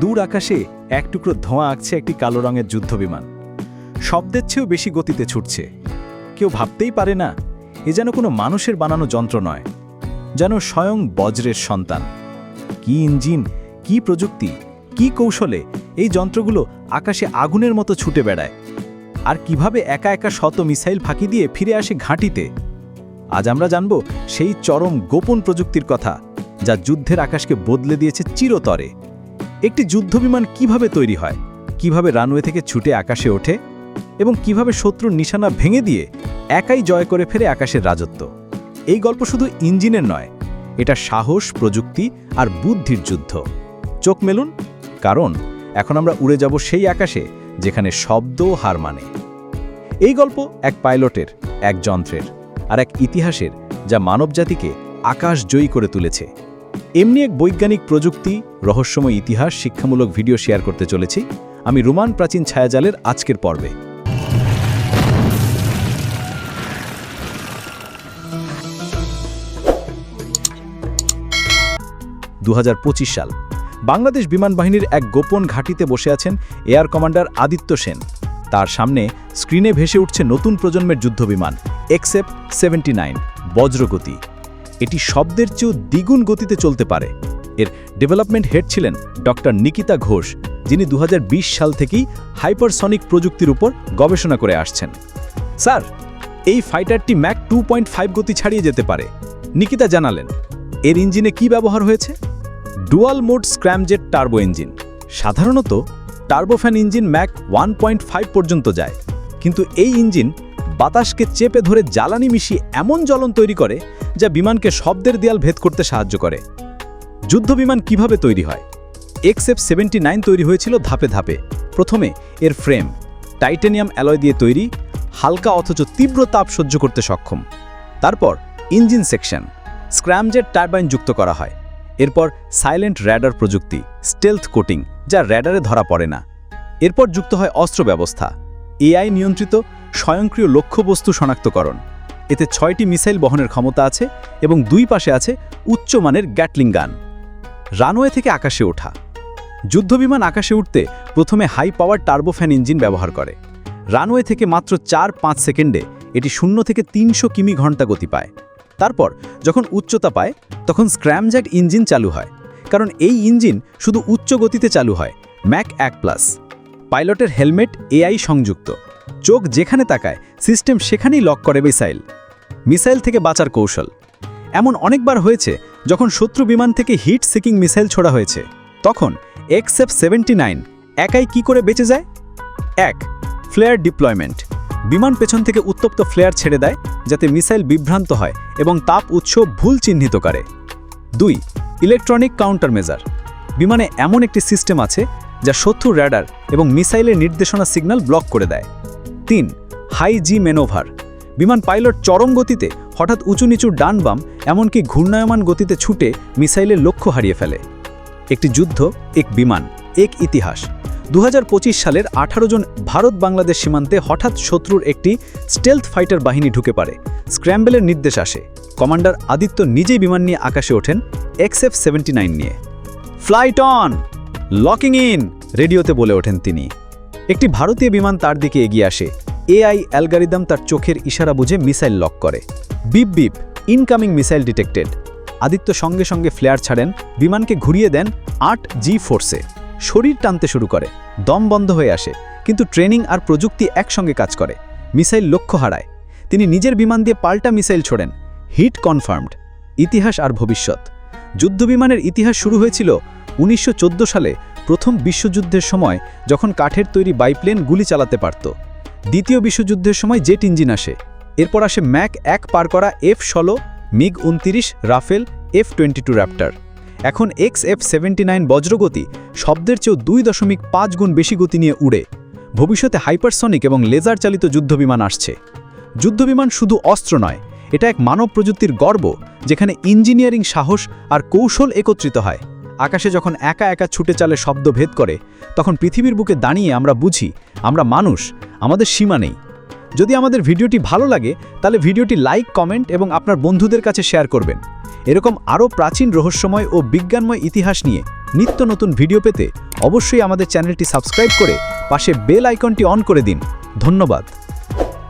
দূর আকাশে এক টুকরো ধোঁয়া আঁকছে একটি কালো রঙের যুদ্ধবিমান। শব্দের চেয়েও বেশি গতিতে ছুটছে। কেউ ভাবতেই পারে না, এ যেন কোনো মানুষের বানানো যন্ত্র নয়, যেন স্বয়ং বজ্রের সন্তান। কি ইঞ্জিন, কি প্রযুক্তি, কি কৌশলে এই যন্ত্রগুলো আকাশে আগুনের মতো ছুটে বেড়ায়? আর কীভাবে একা একা শত মিসাইল ফাঁকি দিয়ে ফিরে আসে ঘাঁটিতে? আজ আমরা জানব সেই চরম গোপন প্রযুক্তির কথা, যা যুদ্ধের আকাশকে বদলে দিয়েছে চিরতরে। একটি যুদ্ধবিমান কীভাবে তৈরি হয়, কীভাবে রানওয়ে থেকে ছুটে আকাশে ওঠে এবং কীভাবে শত্রুর নিশানা ভেঙে দিয়ে একাই জয় করে ফেরে আকাশের রাজত্ব। এই গল্প শুধু ইঞ্জিনের নয়, এটা সাহস, প্রযুক্তি আর বুদ্ধির যুদ্ধ। চোখ মেলুন, কারণ এখন আমরা উড়ে যাব সেই আকাশে যেখানে শব্দও হার মানে। এই গল্প এক পাইলটের, এক যন্ত্রের আর এক ইতিহাসের যা মানবজাতিকে আকাশ জয়ী করে তুলেছে। এমনি এক বৈজ্ঞানিক প্রযুক্তি, রহস্যময় ইতিহাস, শিক্ষামূলক ভিডিও শেয়ার করতে চলেছি। আমি রোমান প্রাচীন ছায়াজালের আজকের পর্বে। দু হাজার পঁচিশ সাল, বাংলাদেশ বিমান বাহিনীর এক গোপন ঘাঁটিতে বসে আছেন এয়ার কমান্ডার আদিত্য সেন। তার সামনে স্ক্রিনে ভেসে উঠছে নতুন প্রজন্মের যুদ্ধবিমান এক্সেপ সেভেন্টি নাইন, বজ্রগতি। এটি শব্দের চেয়েও দ্বিগুণ গতিতে চলতে পারে। এর ডেভেলপমেন্ট হেড ছিলেন ডক্টর নিকিতা ঘোষ, যিনি দু হাজার বিশ সাল থেকেই হাইপারসনিক প্রযুক্তির উপর গবেষণা করে আসছেন। স্যার, এই ফাইটারটি ম্যাক টু গতি ছাড়িয়ে যেতে পারে। নিকিতা জানালেন, এর ইঞ্জিনে কি ব্যবহার হয়েছে? Dual mode scramjet turbo engine. সাধারণত টার্বোফ্যান ইঞ্জিন ম্যাক ওয়ান পর্যন্ত যায়, কিন্তু এই ইঞ্জিন বাতাসকে চেপে ধরে জ্বালানি মিশিয়ে এমন জ্বলন তৈরি করে যা বিমানকে শব্দের দেয়াল ভেদ করতে সাহায্য করে। যুদ্ধবিমান কীভাবে তৈরি হয়? এক্সএফ সেভেন্টি তৈরি হয়েছিল ধাপে ধাপে। প্রথমে এর ফ্রেম, টাইটেনিয়াম অ্যালয় দিয়ে তৈরি, হালকা অথচ তীব্র তাপ সহ্য করতে সক্ষম। তারপর ইঞ্জিন সেকশন, স্ক্র্যামজেট টারবাইন যুক্ত করা হয়। এরপর সাইলেন্ট র্যাডার প্রযুক্তি, স্টেলথ কোটিং, যা র্যাডারে ধরা পড়ে না। এরপর যুক্ত হয় অস্ত্র ব্যবস্থা, এআই নিয়ন্ত্রিত, স্বয়ংক্রিয় লক্ষ্যবস্তু শনাক্তকরণ। এতে ছয়টি মিসাইল বহনের ক্ষমতা আছে এবং দুই পাশে আছে উচ্চমানের গ্যাটলিং গান। রানওয়ে থেকে আকাশে ওঠা। যুদ্ধবিমান আকাশে উঠতে প্রথমে হাই পাওয়ার টার্বোফ্যান ইঞ্জিন ব্যবহার করে। রানওয়ে থেকে মাত্র চার পাঁচ সেকেন্ডে এটি শূন্য থেকে তিনশো কিমি ঘণ্টা গতি পায়। তারপর যখন উচ্চতা পায়, তখন স্ক্র্যামজ্যাট ইঞ্জিন চালু হয়। কারণ এই ইঞ্জিন শুধু উচ্চ গতিতে চালু হয়, ম্যাক এক প্লাস। পাইলটের হেলমেট এআই সংযুক্ত। চোখ যেখানে তাকায়, সিস্টেম সেখানেই লক করে মিসাইল। মিসাইল থেকে বাঁচার কৌশল। এমন অনেকবার হয়েছে, যখন শত্রু বিমান থেকে হিট সিকিং মিসাইল ছোড়া হয়েছে। তখন এক্সএফ সেভেন্টি নাইন একাই কি করে বেঁচে যায়? এক, ফ্লেয়ার ডিপ্লয়মেন্ট। বিমান পেছন থেকে উত্তপ্ত ফ্লেয়ার ছেড়ে দেয়, যাতে মিসাইল বিভ্রান্ত হয় এবং তাপ উৎস ভুল চিহ্নিত করে। দুই, ইলেকট্রনিক কাউন্টার মেজার বিমানে এমন একটি সিস্টেম আছে, যা শত্রু র্যাডার এবং মিসাইলের নির্দেশনা সিগন্যাল ব্লক করে দেয়। তিন, হাই জি মেনোভার বিমান পাইলট চরম গতিতে হঠাৎ উঁচু নিচু ডান বাম, এমনকি ঘূর্ণায়মান গতিতে ছুটে মিসাইলের লক্ষ্য হারিয়ে ফেলে। একটি যুদ্ধ, এক বিমান, এক ইতিহাস। দু হাজার পঁচিশ সালের আঠারো জন ভারত বাংলাদেশ সীমান্তে হঠাৎ শত্রুর একটি স্টেলথ ফাইটার বাহিনী ঢুকে পারে স্ক্র্যাম্বেলের নির্দেশ আসে। কমান্ডার আদিত্য নিজেই বিমান নিয়ে আকাশে ওঠেন এক্সএফ সেভেন্টি নিয়ে। Flight on! Locking in! রেডিওতে বলে ওঠেন তিনি। একটি ভারতীয় বিমান তার দিকে এগিয়ে আসে। এআই অ্যালগারিদম তার চোখের ইশারা বুঝে মিসাইল লক করে। Beep beep incoming missile detected Aditya সঙ্গে সঙ্গে ফ্লেয়ার ছাড়েন, বিমানকে ঘুরিয়ে দেন আট জি ফোর্সে শরীর টানতে শুরু করে, দম বন্ধ হয়ে আসে, কিন্তু ট্রেনিং আর প্রযুক্তি একসঙ্গে কাজ করে, মিসাইল লক্ষ্য হারায়। তিনি নিজের বিমান দিয়ে পাল্টা মিসাইল ছোড়েন, হিট কনফার্মড। ইতিহাস আর ভবিষ্যৎ। যুদ্ধবিমানের ইতিহাস শুরু হয়েছিল উনিশশো চোদ্দ সালে, প্রথম বিশ্বযুদ্ধের সময়, যখন কাঠের তৈরি বাইপ্লেন গুলি চালাতে পারত। দ্বিতীয় বিশ্বযুদ্ধের সময় জেট ইঞ্জিন আসে। এরপর আসে ম্যাক এক পার করা এফ ষোলো, মিগ উনতিরিশ, Rafale F twenty two raptor. এখন এক্স এফ সেভেন্টি নাইন বজ্রগতি শব্দের চেয়েও দুই দশমিক পাঁচ গুণ বেশি গতি নিয়ে উড়ে। ভবিষ্যতে হাইপারসনিক এবং লেজার চালিত যুদ্ধবিমান আসছে। যুদ্ধবিমান শুধু অস্ত্র নয়, এটা এক মানব প্রযুক্তির গর্ব, যেখানে ইঞ্জিনিয়ারিং সাহস আর কৌশল একত্রিত হয়। আকাশে যখন একা একা ছুটে চালে শব্দ ভেদ করে, তখন পৃথিবীর বুকে দাঁড়িয়ে আমরা বুঝি, আমরা মানুষ, আমাদের সীমা নেই। যদি আমাদের ভিডিওটি ভালো লাগে, তাহলে ভিডিওটি লাইক, কমেন্ট এবং আপনার বন্ধুদের কাছে শেয়ার করবেন। এরকম আরও প্রাচীন রহস্যময় ও বিজ্ঞানময় ইতিহাস নিয়ে নিত্য নতুন ভিডিও পেতে অবশ্যই আমাদের চ্যানেলটি সাবস্ক্রাইব করে পাশে বেল আইকনটি অন করে দিন। ধন্যবাদ।